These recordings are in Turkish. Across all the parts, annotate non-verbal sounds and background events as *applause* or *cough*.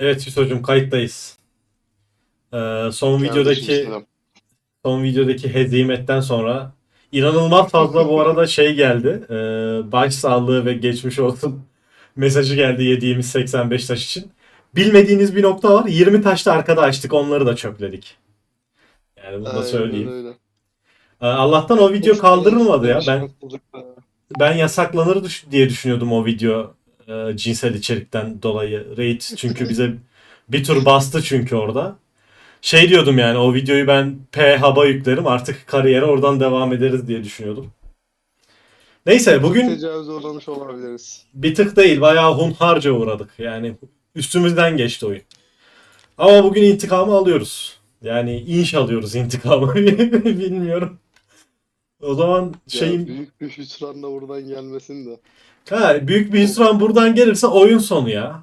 Evet Hüso'cum kayıttayız. Ee, son videodaki Selam. son videodaki hezimetten sonra inanılmaz fazla bu arada şey geldi. Ee, baş sağlığı ve geçmiş olsun *laughs* mesajı geldi yediğimiz 85 taş için. Bilmediğiniz bir nokta var. 20 taş da arkada açtık. Onları da çöpledik. Yani bunu da Aynen söyleyeyim. öyle. Ee, Allah'tan o video Hoş kaldırılmadı ya. geldiniz. Ben ben yasaklanır düş- diye düşünüyordum o video e, cinsel içerikten dolayı. Raid çünkü bize bir tur bastı çünkü orada. Şey diyordum yani o videoyu ben P-Hub'a yüklerim artık kariyere oradan devam ederiz diye düşünüyordum. Neyse bugün Tecavüze uğramış olabiliriz. bir tık değil bayağı hunharca uğradık. Yani üstümüzden geçti oyun. Ama bugün intikamı alıyoruz. Yani inş alıyoruz intikamı. *laughs* Bilmiyorum. O zaman şeyin... Ya büyük bir hüsranla buradan gelmesin de. Ha, büyük bir hüsran buradan gelirse oyun sonu ya.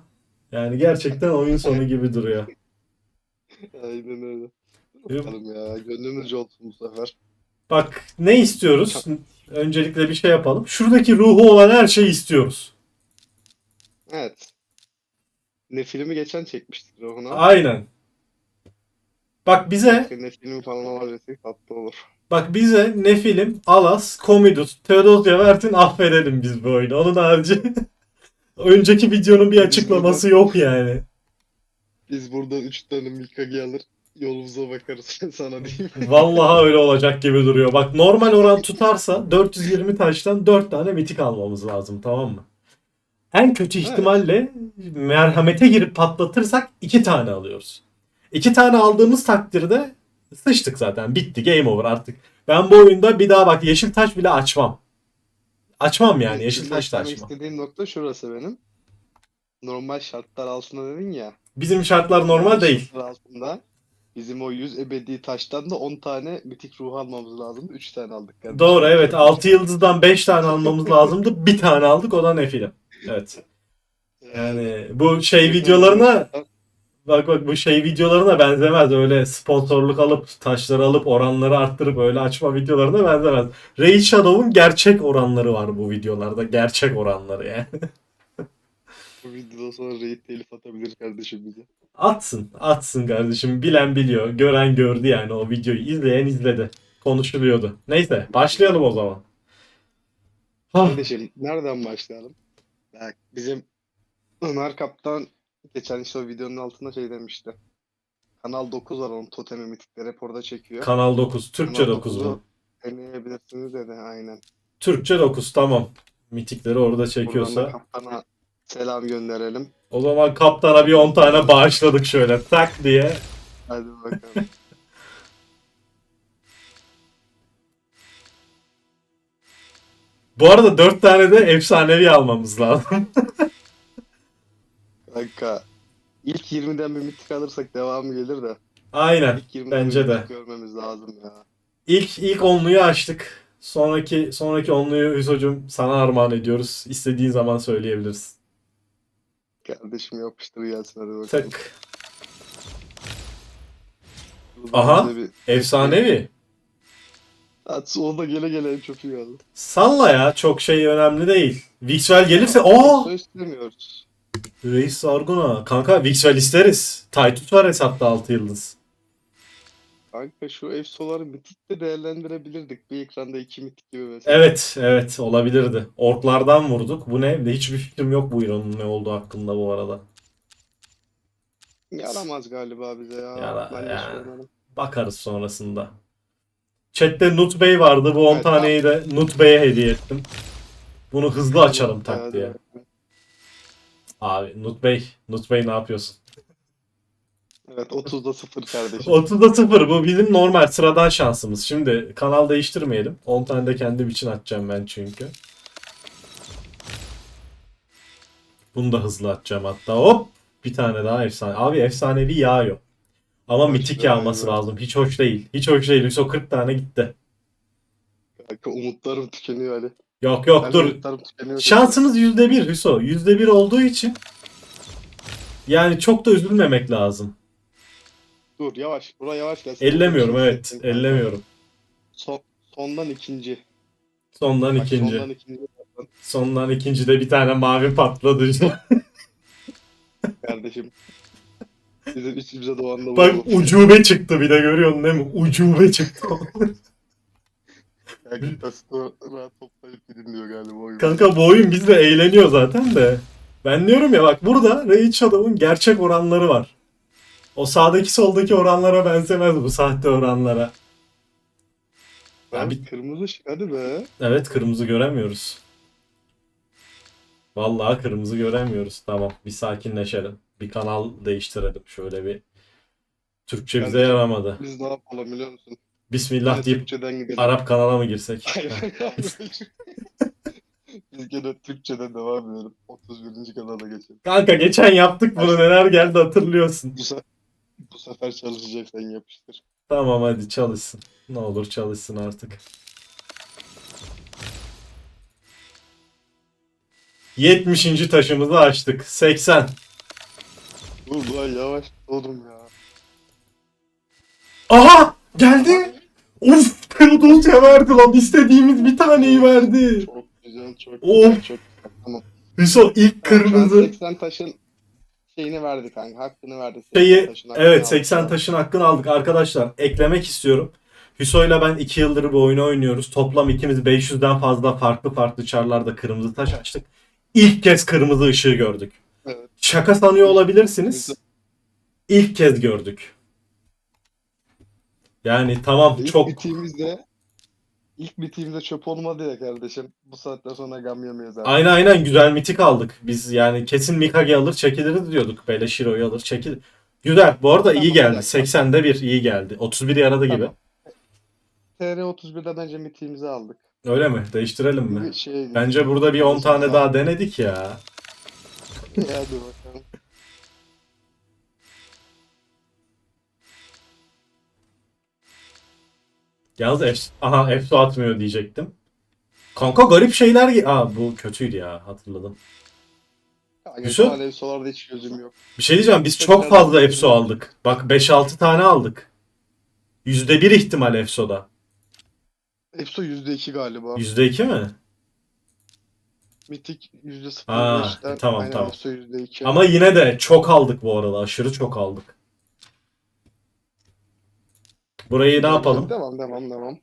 Yani gerçekten oyun sonu gibi duruyor. Aynen öyle. Bakalım ya. Gönlümüzce olsun bu sefer. Bak ne istiyoruz? Öncelikle bir şey yapalım. Şuradaki ruhu olan her şeyi istiyoruz. Evet. Ne filmi geçen çekmiştik Rohan'a. Aynen. Bak bize, Ne filmi falan alabilirsek tatlı olur. Bak bize ne film, Alas, Komidus, Theodosia Vertin affedelim biz bu oyunu. Onun harici *laughs* önceki videonun bir açıklaması yok yani. Biz burada 3 tane Mikage alır. Yolumuza bakarız *laughs* sana diyeyim. Vallahi öyle olacak gibi duruyor. Bak normal oran *laughs* tutarsa 420 taştan 4 tane mitik almamız lazım tamam mı? En kötü ihtimalle merhamete girip patlatırsak 2 tane alıyoruz. 2 tane aldığımız takdirde sıçtık zaten. Bitti game over artık. Ben bu oyunda bir daha bak yeşil taş bile açmam. Açmam yani yeşil taş da açmam. istediğim nokta şurası benim. Normal şartlar altında dedin ya. Bizim şartlar normal değil. Şartlar altında bizim o 100 ebedi taştan da 10 tane mitik ruh almamız lazım. 3 tane aldık. kardeşim. Doğru evet 6 yıldızdan 5 tane almamız lazımdı. Bir tane aldık o da ne film. Evet. Yani bu şey videolarına bak bak bu şey videolarına benzemez. Öyle sponsorluk alıp taşları alıp oranları arttırıp öyle açma videolarına benzemez. Raid Shadow'un gerçek oranları var bu videolarda. Gerçek oranları yani. *laughs* Bu videodan sonra raid telif atabilir kardeşim bize. Atsın. Atsın kardeşim. Bilen biliyor. Gören gördü yani o videoyu. izleyen izledi. Konuşuluyordu. Neyse başlayalım o zaman. Kardeşim nereden başlayalım? Bak bizim Ömer Kaptan geçen işte o videonun altında şey demişti. Kanal 9 var onun totemi mitikleri hep orada çekiyor. Kanal 9. Türkçe Kanal 9 mu? 9'u Deneyebilirsiniz dedi aynen. Türkçe 9 tamam. Mitikleri orada Buradan da çekiyorsa. kaptana selam gönderelim. O zaman kaptana bir 10 tane bağışladık şöyle tak diye. Hadi bakalım. *laughs* Bu arada 4 tane de efsanevi almamız lazım. *laughs* Kanka ilk 20'den bir mitik alırsak devamı gelir de. Aynen. İlk 20'den Bence de. görmemiz lazım ya. İlk ilk onluyu açtık. Sonraki sonraki onluyu Hüso'cum sana armağan ediyoruz. İstediğin zaman söyleyebilirsin. Kardeşim yapıştır gelsin hadi bakalım. Buradan Aha. bir- Efsanevi. At, o da gele gele en çok iyi aldı. Salla ya çok şey önemli değil. Vixwell gelirse o istemiyoruz. Reis Sarguna. Kanka Vixwell isteriz. Titus var hesapta 6 yıldız. Kanka şu efsoları mitik de değerlendirebilirdik. Bir ekranda iki mitik gibi mesela. Evet, evet olabilirdi. Orklardan vurduk. Bu ne? Hiçbir fikrim yok bu Iron'un ne olduğu hakkında bu arada. Yaramaz galiba bize ya. Yara- ben de yani. Bakarız sonrasında. Chat'te Nut Bey vardı. Bu 10 Evet, taneyi de Nut Bey'e hediye ettim. Bunu hızlı açalım tak Hadi diye. Abi Nut Bey, Nut Bey ne yapıyorsun? Evet 30'da 0 kardeşim. 30'da 0 bu bizim normal sıradan şansımız. Şimdi kanal değiştirmeyelim. 10 tane de kendim için atacağım ben çünkü. Bunu da hızlı atacağım hatta. Hop! Bir tane daha efsane. Abi efsanevi yağıyor. Ama Hoş mitik yağması lazım. Hiç hoş değil. Hiç hoş değil. Yoksa 40 tane gitti. Kanka umutlarım tükeniyor Ali. Yok yok Ben dur. tükeniyor. Şansımız %1 Hüso. %1 olduğu için yani çok da üzülmemek lazım. Dur yavaş. Buraya yavaş gelsin. Ellemiyorum evet. bir Ellemiyorum. Son, sondan ikinci. Sondan Bak, ikinci. Sondan ikinci. Sondan ikinci de bir tane mavi patladı. Kardeşim. Bizim içimize doğan da Bak bu. ucube çıktı bir de görüyorsun değil mi? Ucube çıktı. Yani Tasto rahat toplayıp gidin diyor galiba oyun. Kanka bu oyun bizde eğleniyor zaten de. Ben diyorum ya bak burada Raid Shadow'un gerçek oranları var. O sağdaki soldaki oranlara benzemez bu sahte oranlara. Ben bir- kırmızı ışık hadi be. Evet kırmızı göremiyoruz. Vallahi kırmızı göremiyoruz. Tamam bir sakinleşelim. Bir kanal değiştirelim. Şöyle bir Türkçe bize yaramadı. Biz ne yapalım biliyor musun? Bismillah deyip Türkçeden gidelim. Arap kanala mı girsek? *laughs* Biz gene Türkçeden devam edelim. 31. kanala geçelim. Kanka geçen yaptık bunu neler geldi hatırlıyorsun. Bu, se- bu sefer çalışacak sen yapıştır. Tamam hadi çalışsın. Ne olur çalışsın artık. 70. taşımızı açtık. 80. Dur lan yavaş oğlum ya. Aha! Geldi. Of! Theodosya verdi lan. İstediğimiz bir taneyi verdi. Çok güzel çok Of. güzel çok güzel. Tamam. Hüso ilk kırmızı. 80 taşın şeyini verdi kanka. Hakkını verdi. 80 Şeyi, taşın hakkını evet aldı. 80 taşın hakkını aldık. Arkadaşlar eklemek istiyorum. Hüso'yla ben 2 yıldır bu oyunu oynuyoruz. Toplam ikimiz 500'den fazla farklı farklı çarlarda kırmızı taş açtık. İlk kez kırmızı ışığı gördük. Evet. Şaka sanıyor olabilirsiniz. İlk kez gördük. Yani tamam İlk çok bitiğimizde ilk bitiğimizde çöp olmadı ya kardeşim. Bu saatten sonra gam yemeyiz zaten. aynen aynen güzel mitik aldık. Biz yani kesin Mikage alır çekiliriz diyorduk. Beleşiro'yu alır çekil. Güzel. Bu arada iyi Tamam, geldi. dakika. 80'de bir iyi geldi. 31 yaradı gibi. Tamam. TR31'den önce mitiğimizi aldık. Öyle mi? Değiştirelim mi? Bir şey Bence burada bir 10 tane daha denedik ya. *laughs* Hadi bakalım. Yalnız F aha F atmıyor diyecektim. Kanka garip şeyler Aa bu kötüydü ya hatırladım. Yusuf? şu an Efso'larda hiç gözüm yok. Bir şey diyeceğim biz Çok fazla EFSO aldık. Bak 5-6 tane aldık. %1 ihtimal EFSO'da. Efso %2 galiba. %2 mi? Mitik %0.5'ten. Aa, tamam, aynen tamam. Efso %2. Ama yine de çok aldık bu arada. Aşırı çok aldık. Burayı ne yapalım? Devam devam devam.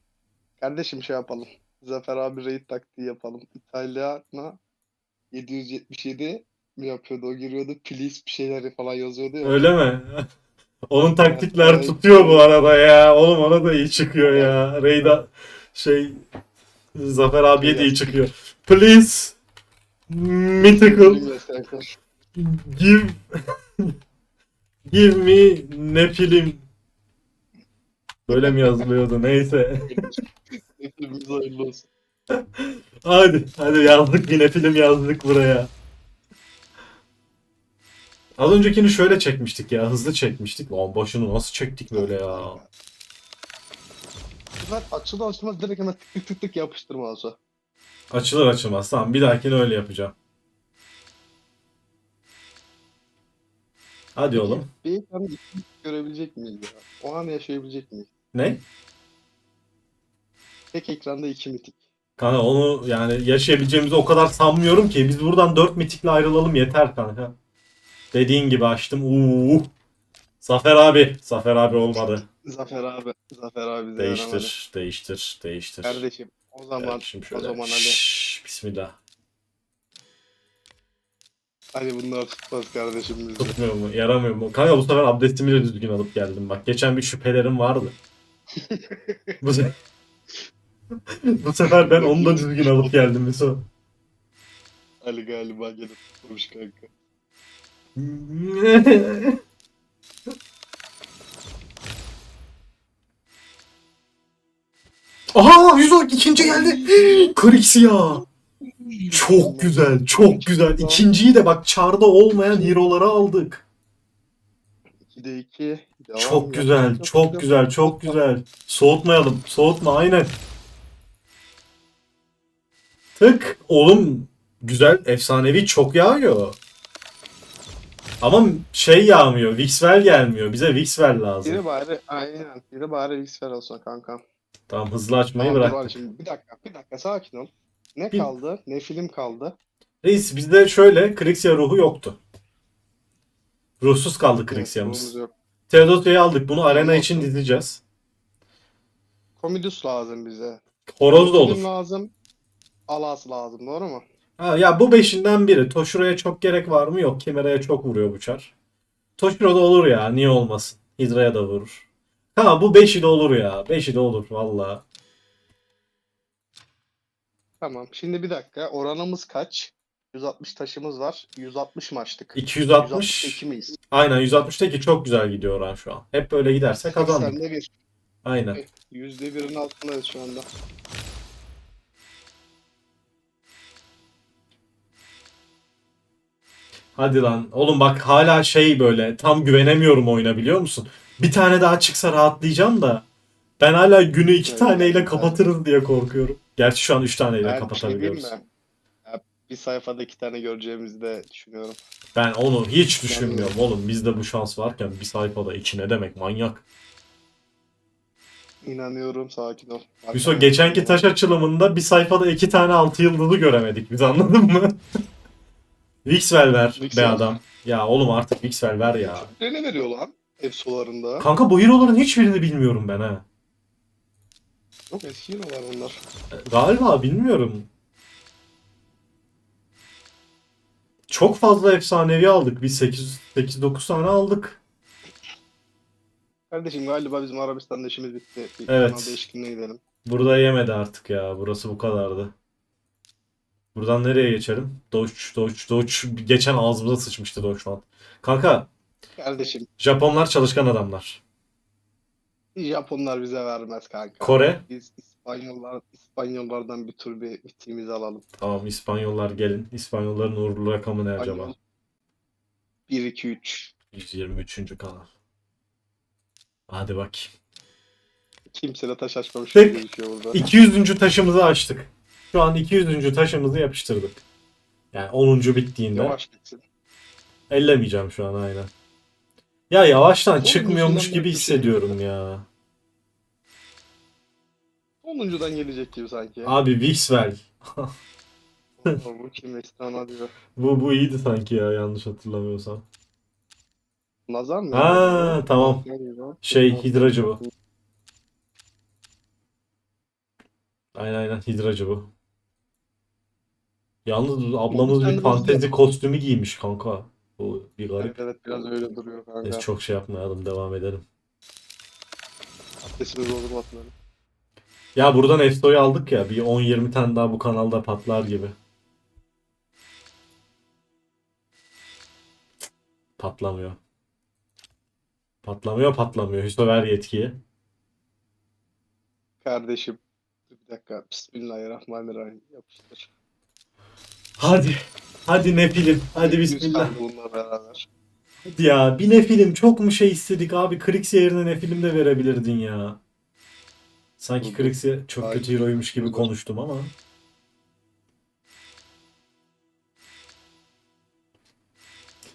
Kardeşim şey yapalım. Zafer abi raid taktiği yapalım. İtalyana 777 mi yapıyordu? O giriyordu. Please bir şeyler falan yazıyordu ya. Öyle mi? *laughs* Onun taktikler Evet. tutuyor bu arada ya. Oğlum ona da iyi çıkıyor ya. Reyda şey Zafer abiye de iyi çıkıyor. Please Mythical give *laughs* give me ne film Böyle mi yazılıyordu neyse. Hepimiz hayırlı olsun. Hadi hadi yazdık yine film yazdık buraya. Az öncekini şöyle çekmiştik ya hızlı çekmiştik. Lan başını nasıl çektik böyle ya. Ben açılı açılmaz direkt hemen tık tık tık tık yapıştırma olsa. Açılır açılmaz. Tamam bir dahakine öyle yapacağım. Hadi oğlum. Bir mitik görebilecek miyiz ya? O an yaşayabilecek miyiz? Ne? Tek ekranda iki mitik. Kanka onu yani yaşayabileceğimizi o kadar sanmıyorum ki. Biz buradan 4 mitikle ayrılalım yeter kanka. Dediğin gibi açtım. Uuu. Zafer abi. Zafer abi olmadı. Zafer abi. Zafer abi yaramadı. Değiştir. Değiştir. Değiştir. Kardeşim o zaman Kardeşim o şöyle. zaman Ali Şşş, bismillah. Ali bunlar tutmaz kardeşim. Tutmuyor mu? Yaramıyor mu? Kanka bu sefer abdestimi de düzgün alıp geldim. Bak geçen bir şüphelerim vardı. Bu, se- *laughs* bu sefer ben onu da düzgün alıp geldim Mesut. Ali galiba gelip tutmamış kanka. *laughs* Aha 110 ikinci geldi. *gasps* Krixia. Çok güzel, çok güzel. İkinciyi de bak çarda olmayan hero'ları aldık. 2'de 2. Çok güzel, çok güzel, çok güzel. Soğutmayalım, soğutma aynen. Tık. Oğlum güzel, efsanevi çok yağıyor. Ama şey yağmıyor, Vixwell gelmiyor. Bize Vixwell lazım. Biri bari aynen. Biri bari X-Fer olsun kanka. Tamam hızlı açmayı Tamam, dur bırak. Ali şimdi bir dakika bir dakika sakin ol. Ne Bir- kaldı? Ne film kaldı? Reis bizde şöyle Krixia ruhu yoktu. Ruhsuz kaldı Yok, Krixia'mız. Theodosia'yı aldık. Bunu arena için dizeceğiz. Komidus lazım bize. Horoz da olur. lazım. Alas lazım doğru mu? Ha, ya bu beşinden biri. Toshira'ya çok gerek var mı? Yok. Kimera'ya çok vuruyor bu çar. Toshiro da olur ya. Niye olmasın? Hydra'ya da vurur. Tamam bu beşi de olur ya. Beşi de olur valla. Tamam. Şimdi bir dakika. Oranımız kaç? 160 taşımız var. 160 maçtık. 260. 162 miyiz? Aynen 160'taki çok güzel gidiyor oran şu an. Hep böyle giderse kazandık. 80'de bir. Aynen. %1'in altındayız şu anda. Hadi lan. Oğlum bak hala şey böyle tam güvenemiyorum oyuna biliyor musun? Bir tane daha çıksa rahatlayacağım da. Ben hala günü iki Evet, taneyle evet. kapatırız diye korkuyorum. Gerçi şu an üç taneyle Ben bir şey diyeyim kapatabiliyoruz. mi? Bir sayfada iki tane göreceğimizi de düşünüyorum. Ben onu hiç düşünmüyorum oğlum. Bizde bu şans varken bir sayfada iki ne demek manyak. İnanıyorum sakin ol. Hüso ben- geçenki taş açılımında bir sayfada iki tane altı yıldızı göremedik biz anladın mı? *laughs* Vixwell ver be Vixwell. adam. Ya oğlum artık Vixwell ver ya. Ne veriyor lan? Efsolarında. Kanka bu hero'ların hiçbirini bilmiyorum ben ha. Çok eski var onlar. Galiba bilmiyorum. Çok fazla efsanevi aldık. Biz 8 8 9 tane aldık. Kardeşim galiba bizim Arabistan'da işimiz bitti. Bir Evet. kanal değişikliğine gidelim. Burada yemedi artık ya. Burası bu kadardı. Buradan nereye geçelim? Doge, Doge, Doge. Geçen ağzımıza sıçmıştı falan. Kanka, Kardeşim Japonlar çalışkan adamlar. Japonlar bize vermez kanka. Kore. Biz İspanyollar İspanyollardan bir tur bir bittiğimizi alalım. Tamam İspanyollar gelin. İspanyolların uğurlu rakamı ne acaba? İspanyol. 1 2 3. 123. kanal. Hadi bak. Kimse de taş açmamış gibi gözüküyor burada. 200. taşımızı açtık. Şu an 200. taşımızı yapıştırdık. Yani 10. bittiğinde. Yavaş gitsin. Ellemeyeceğim şu an aynen. Ya yavaştan çıkmıyormuş gibi şey hissediyorum ya. 10'uncudan gelecek gibi sanki. Abi Vixwell. *laughs* Bu kim Estana diyor. Bu bu iyiydi sanki ya yanlış hatırlamıyorsam. Nazar mı? Ha, tamam. Şey hidracı bu. Aynen aynen hidracı bu. Yalnız ablamız bir fantezi kostümü giymiş kanka. Bu bir garip. Evet, biraz öyle duruyor kanka. Neyse çok şey yapmayalım devam edelim. Sesimiz olur atmayalım. Ya buradan Efso'yu aldık ya bir 10-20 tane daha bu kanalda patlar gibi. Patlamıyor. Patlamıyor patlamıyor. Hüso ver yetkiyi. Kardeşim. Bir dakika. Bismillahirrahmanirrahim. Yapıştır. Hadi. Hadi ne film. Hadi bismillah. bununla beraber. Hadi ya bir ne film çok mu şey istedik abi. Krix yerine ne film de verebilirdin ya. Sanki. Krix'i çok kötü heroymuş gibi konuştum ama.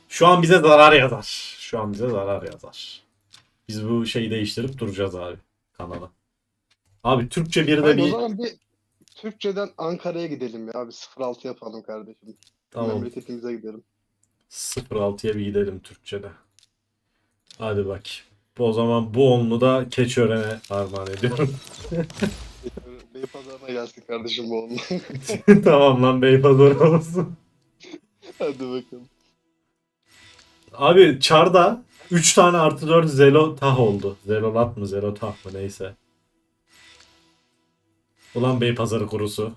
Şu an bize zarar yazar. Şu an bize zarar yazar. Biz bu şeyi değiştirip duracağız abi kanala. Abi Türkçe bir de Hayır, o bir zaman bir Türkçeden Ankara'ya gidelim ya. Bir 06 yapalım kardeşim. Tamam Memleketimize gidelim. 06'ya bir gidelim Türkçe'de. Hadi bak. O zaman bu onlu da Keçiören'e armağan ediyorum. *laughs* Beypazarı'na gelsin kardeşim bu onunla. *laughs* tamam lan Beypazarı olsun. Hadi bakalım. Abi Çar'da 3 tane artı 4 Zelotah oldu. Zelolat mı Zelotah mı neyse. Ulan Beypazarı kurusu.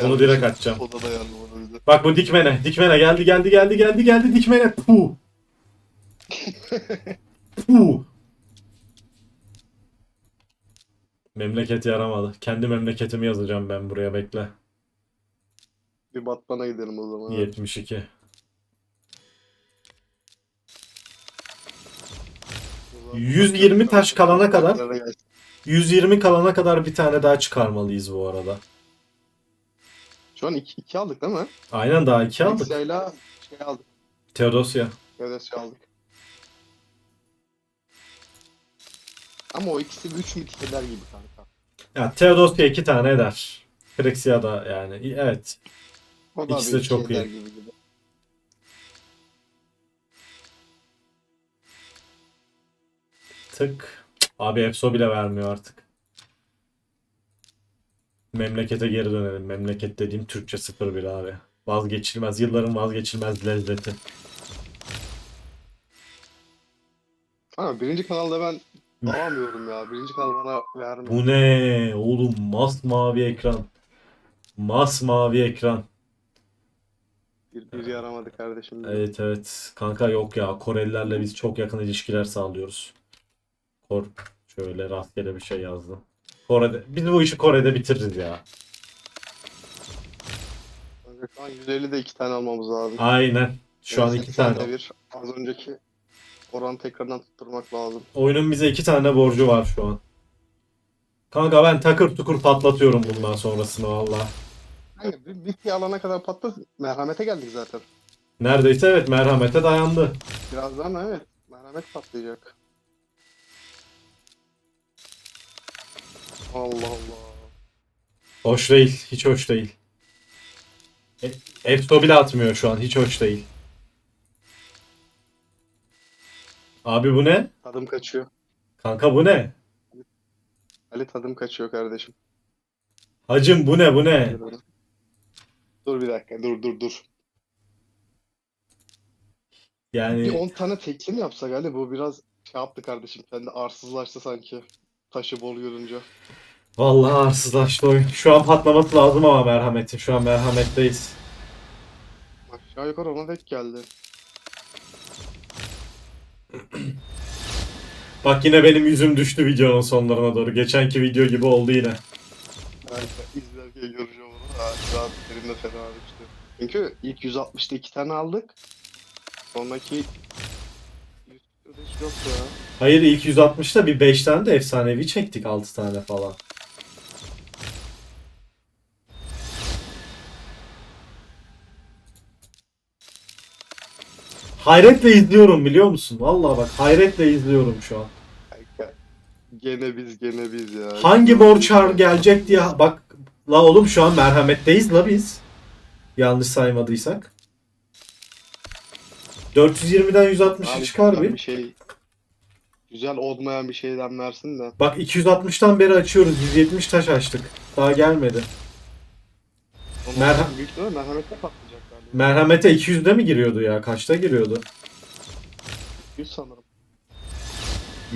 Onu direkt açacağım. Odada yandı onu bize. Bak bu dikmene. Dikmene geldi geldi geldi geldi geldi dikmene. Puh. *laughs* Puh. Memleket yaramadı. Kendi memleketimi yazacağım ben buraya bekle. Bir Batman'a gidelim o zaman. 72. O zaman 120 taş kalana kadar Ankara'ya gelsin. 120 kalana kadar bir tane daha çıkarmalıyız bu arada. Şu an 2 aldık değil mi? Aynen daha 2 aldık. Alexa'yla şey aldık. Teodosya. Teodosya aldık. Ama o ikisi güç mü eder gibi kanka. Ya Teodosya 2 tane eder. Krexia da yani. Evet. O da İkisi de çok şey iyi. Gibi gibi. Tık. Abi Epso bile vermiyor artık. Memlekete geri dönelim. Memleket dediğim Türkçe 01 abi. Vazgeçilmez. Yılların vazgeçilmez lezzeti. Ha, birinci kanalda ben alamıyorum ya. Birinci kanal bana vermiyor. Bu ne? Oğlum masmavi ekran. Masmavi ekran. Bir, bir yaramadı kardeşim. Evet evet. Kanka yok ya. Korelilerle biz çok yakın ilişkiler sağlıyoruz. Kor şöyle rastgele bir şey yazdım. Kore'de biz bu işi Kore'de bitiririz ya. Kanka Şu an 150 de iki tane almamız lazım. Aynen. Şu an iki 80'de tane. bir. Az önceki oran tekrardan tutturmak lazım. Oyunun bize iki tane borcu var şu an. Kanka ben takır tukur patlatıyorum bundan sonrasını valla. Kanka bir bitki alana kadar patlat. Merhamete geldik zaten. Neredeyse evet merhamete dayandı. Birazdan evet. Merhamet patlayacak. Allah Allah. Hoş değil. Hiç hoş değil. E, Efto bile atmıyor şu an. Hiç hoş değil. Abi bu ne? Tadım kaçıyor. Kanka bu ne? Ali tadım kaçıyor kardeşim. Hacım bu ne bu ne? Dur bir dakika dur dur dur. Bir Yani 10 tane tekli mi yapsak Ali? Bu biraz şey yaptı kardeşim. Sen de arsızlaştı sanki. Taşı bol görünce. vallahi arsızlaştı oyun. Şu an patlaması lazım ama merhametin. Şu an merhametteyiz. Aşağı yukarı ona denk geldi. *clears throat* Bak yine benim yüzüm düştü videonun sonlarına doğru. Geçenki video gibi oldu yine. Kanka izlerken göreceğim onu. Ha, şu an benim de fena düştü. Çünkü ilk 160'ta 2 tane aldık. Sonraki 100'de hiç yok ya. Hayır ilk 160'ta bir 5 tane de efsanevi çektik 6 tane falan. Hayretle izliyorum biliyor musun? Vallahi bak hayretle izliyorum şu an. Gene biz gene biz ya. Hangi borçar gelecek diye bak la oğlum şu an merhametteyiz la biz. Yanlış saymadıysak. 420'den 160'ı Abi çıkar bir. bir şey. Güzel olmayan bir şeyden versin de. Bak 260'tan beri açıyoruz. 170 taş açtık. Daha gelmedi. Merha- merhamete patlayacak galiba. Merhamete 200'de mi giriyordu ya? Kaçta giriyordu? 100 sanırım.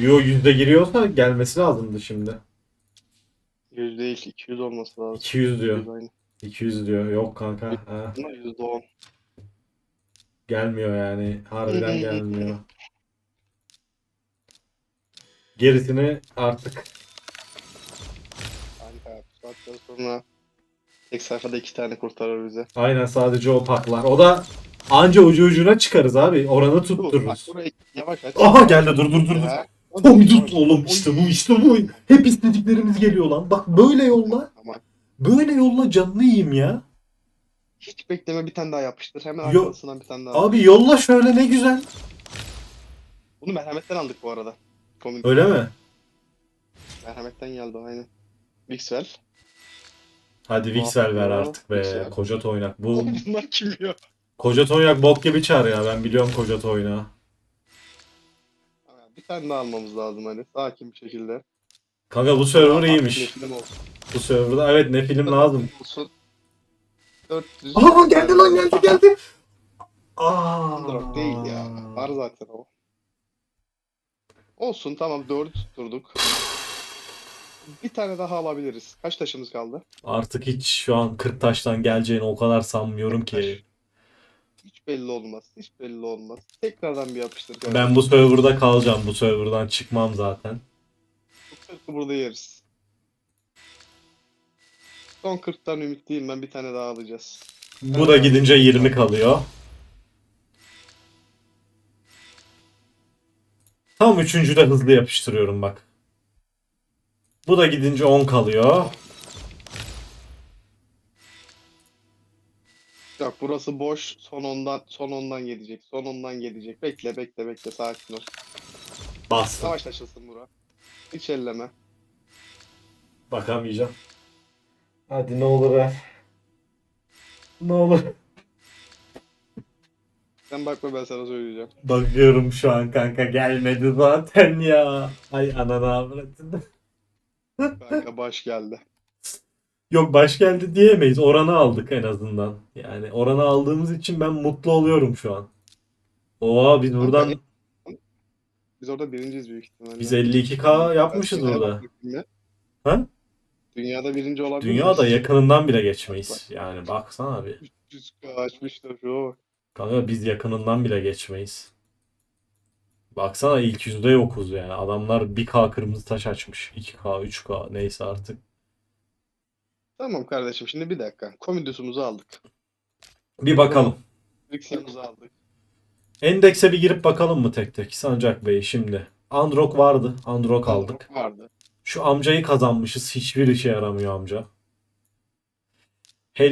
Yo yüzde giriyorsa gelmesi lazımdı şimdi. 100 değil 200 olması lazım. 200 diyor. 200 aynı. 200 diyor. Yok kanka. Ha, Buna %10. Gelmiyor yani. Harbiden gelmiyor. Gerisini artık Kanka saatten sonra tek sayfada iki tane kurtarır bize. aynen sadece o paklar. O da anca ucu ucuna çıkarız abi. Oranı Dur bak tuttururuz. burayı yavaş aç. Aha geldi dur dur dur dur. Ya. Oğlum dur oğlum işte bu işte bu. Hep istediklerimiz geliyor lan. Bak böyle yolla. Ama Böyle yolla canını yiyeyim ya. Hiç bekleme bir tane daha yapıştır. Hemen Yo- arkasından bir tane daha. Abi yolla şöyle ne güzel. Bunu merhametten aldık bu arada. Komün Öyle mi? merhametten geldi o aynen. Mixwell. Hadi Vixel ver artık be. Vixel. Koca toynak. Bu Oğlum bunlar kim ya? koca toynak bok gibi çağır ya. Ben biliyorum koca toynağı. Bir tane daha almamız lazım hani sakin bir şekilde. Kanka bu server iyiymiş. film olsun. Bu serverda evet ne film lazım. Olsun. 400. Aa geldi lan geldi geldi. Aa. Underdog değil ya. Var zaten o. Olsun tamam 4 tutturduk. Bir tane daha alabiliriz. Kaç taşımız kaldı? Artık hiç şu an 40 taştan geleceğini o kadar sanmıyorum ki. Hiç belli olmaz. Hiç belli olmaz. Tekrardan bir yapıştır. Ben bu serverda kalacağım. Bu serverdan çıkmam zaten. Bu burada yeriz. Son 40'tan ümitliyim ben bir tane daha alacağız. Bu da gidince 20 kalıyor. Tam üçüncüde hızlı yapıştırıyorum bak. Bu da gidince 10 kalıyor. Yok burası boş. Son ondan son ondan gelecek. Son ondan gelecek. Bekle bekle bekle sakin ol. Bastım. Savaş açılsın bura. Hiç elleme. Bakamayacağım. Hadi ne olur ver. Ne olur. Sen bakma ben sana söyleyeceğim. Bakıyorum şu an kanka gelmedi zaten ya. Ay anana avradını. Kanka baş geldi. Yok baş geldi diyemeyiz. Oranı aldık en azından. Yani oranı aldığımız için ben mutlu oluyorum şu an. Oha biz buradan Biz orada birinciyiz büyük ihtimalle. biz 52k yapmışız burada. ya. Ha? Dünyada birinci olabilir Dünyada yakınından bile geçmeyiz. Yani baksana abi. 300k açmışlar şuna bak. Kanka biz yakınından bile geçmeyiz. Baksana ilk yüzde yokuz yani. Adamlar 1k kırmızı taş açmış. 2k, 3k neyse artık. Tamam kardeşim şimdi bir dakika. Komidusumuzu aldık. Bir bakalım. Vixen'imizi aldık. Endekse bir girip bakalım mı tek tek Sancak Bey şimdi. Androck vardı. Androck aldık. Vardı. Şu amcayı kazanmışız. Hiçbir işe yaramıyor amca. Kanka,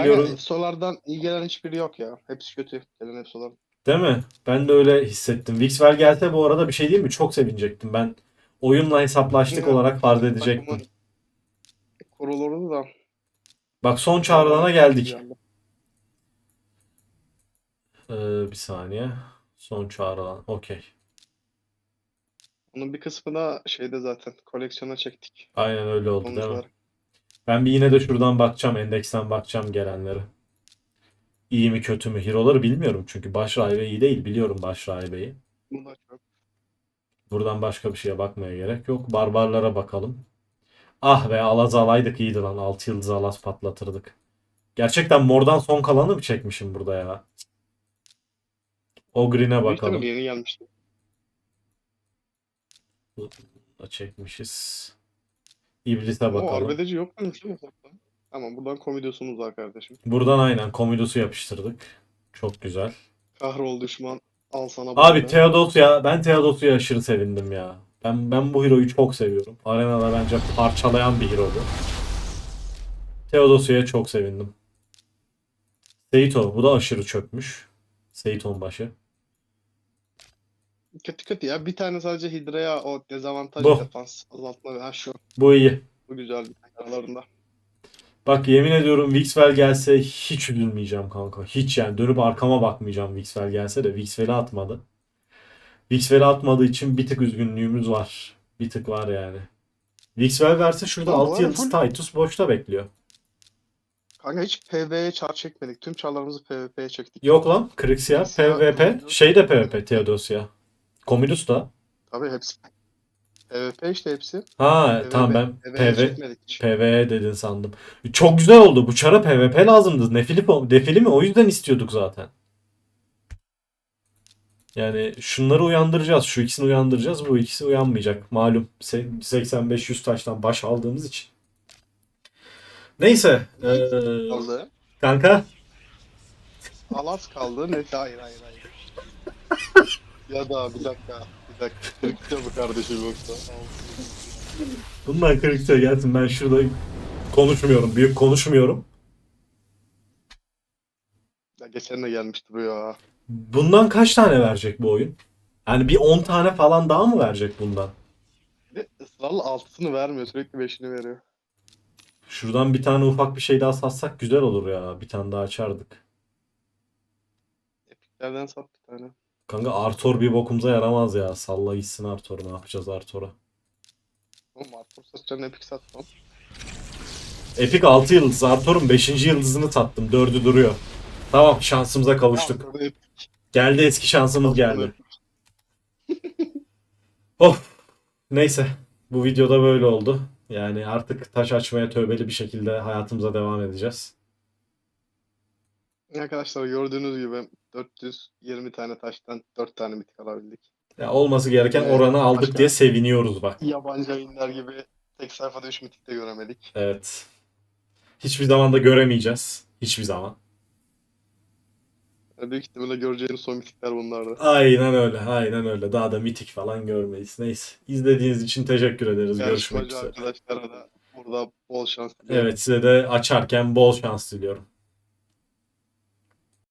Helior'un Solar'dan iyi gelen hiçbiri yok ya. Hepsi kötü. Gelen hep Solar. değil mi? Ben de öyle hissettim. Vixwell gelse bu arada bir şey değil mi? Çok sevinecektim. Ben oyunla hesaplaştık Yine olarak farz edecektim. Kurulurdu da. Bak son çağrılana geldik. Ee, bir saniye. Son çağrılan. Okey. Onun bir kısmı da şeyde zaten koleksiyona çektik. Aynen öyle oldu Sonuç değil mi? olarak. Ben bir yine de şuradan bakacağım. Endeksten bakacağım gelenleri. İyi mi kötü mü? Hero'ları bilmiyorum çünkü baş rahibe iyi değil. Biliyorum baş rahibeyi. Çok. Buradan başka bir şeye bakmaya gerek yok. Barbarlara bakalım. Ah be Alaz alaydık iyiydi lan. 6 yıldız Alaz patlatırdık. Gerçekten mordan son kalanı mı çekmişim burada ya? Ogrin'e Büyük bakalım. ihtimalle yeni gelmişti. Da çekmişiz. İblise bakalım. arbedeci yok ya hesapta? Tamam buradan komidosumuz var kardeşim. Buradan aynen komidosu yapıştırdık. Çok güzel. Kahrol düşman. Al sana Abi bunu. Theodosya, ben Theodosia'ya aşırı sevindim ya. Ben ben bu hero'yu çok seviyorum. Arenada bence parçalayan bir hero bu. Çok sevindim. Seito, bu da aşırı çökmüş. Seito'nun başı. Kötü kötü ya. Bir tane sadece Hydra'ya o dezavantaj Bu. defans azaltma. Ha şu. Bu iyi. Bu güzel bir aralarında. Bak yemin ediyorum Vixwell gelse hiç üzülmeyeceğim kanka. Hiç yani dönüp arkama bakmayacağım Vixwell gelse de Vixwell'i atmadı. Vixwell'i atmadığı için bir tık üzgünlüğümüz var. Bir tık var yani. Vixwell verse şurada bu 6 arada yıldız full- Titus boşta bekliyor. Kanka hiç PvE'ye çar çekmedik. Tüm çarlarımızı PvP'ye çektik. Yok lan Krixia, PvP, şey de PvP Theodosya. Komidus da. Tabii hepsi. PvP işte hepsi. Ha PvP. tamam ben PvE'ye PV, çekmedik hiç. PvE dedin sandım. Çok güzel oldu. Bu çara PvP lazımdı. Nefili, defili mi? O yüzden istiyorduk zaten. Yani şunları uyandıracağız. Şu ikisini uyandıracağız. Bu ikisi uyanmayacak. Malum. Se- 85-100 taştan baş aldığımız için. Neyse. Kaldı. kanka. Alas kaldı. Ne? Hayır hayır hayır. *laughs* ya da bir dakika. Bir dakika. Kırıkça mı kardeşim yoksa? Bundan kırıkça gelsin. Ben şurada konuşmuyorum. Büyük konuşmuyorum. Ya geçen de gelmişti bu ya. Bundan kaç tane verecek bu oyun? Yani bir 10 tane falan daha mı verecek bundan? Bir de ısrarla altısını vermiyor. Sürekli beşini veriyor. Şuradan bir tane ufak bir şey daha satsak güzel olur ya. Bir tane daha açardık. Epiklerden sat bir tane. Kanka Arthur bir bokumuza yaramaz ya. Salla gitsin Arthur'u. Ne yapacağız Arthur'a? Oğlum Arthur satacağın epik satmam. Epic 6 yıldız. Arthur'un 5. yıldızını sattım. 4'ü duruyor. Tamam şansımıza kavuştuk. Geldi eski şansımız geldi. *laughs* Of. Neyse. Bu videoda böyle oldu. Yani artık taş açmaya tövbeli bir şekilde hayatımıza devam edeceğiz. Arkadaşlar gördüğünüz gibi 420 tane taştan 4 tane mitik alabildik. Ya olması gereken Evet, oranı aldık başka- diye seviniyoruz bak. Yabancı yayınlar gibi tek sayfada 3 mitik de göremedik. Evet. Hiçbir zaman da göremeyeceğiz. Hiçbir zaman. Büyük ihtimalle göreceğiniz son mitikler bunlardı. Aynen öyle. Aynen öyle. Daha da mitik falan görmeyiz. Neyse. İzlediğiniz için teşekkür ederiz. Görüşmek Yarışmacı üzere. arkadaşlara da burada bol şans diliyorum. Evet size de açarken bol şans diliyorum.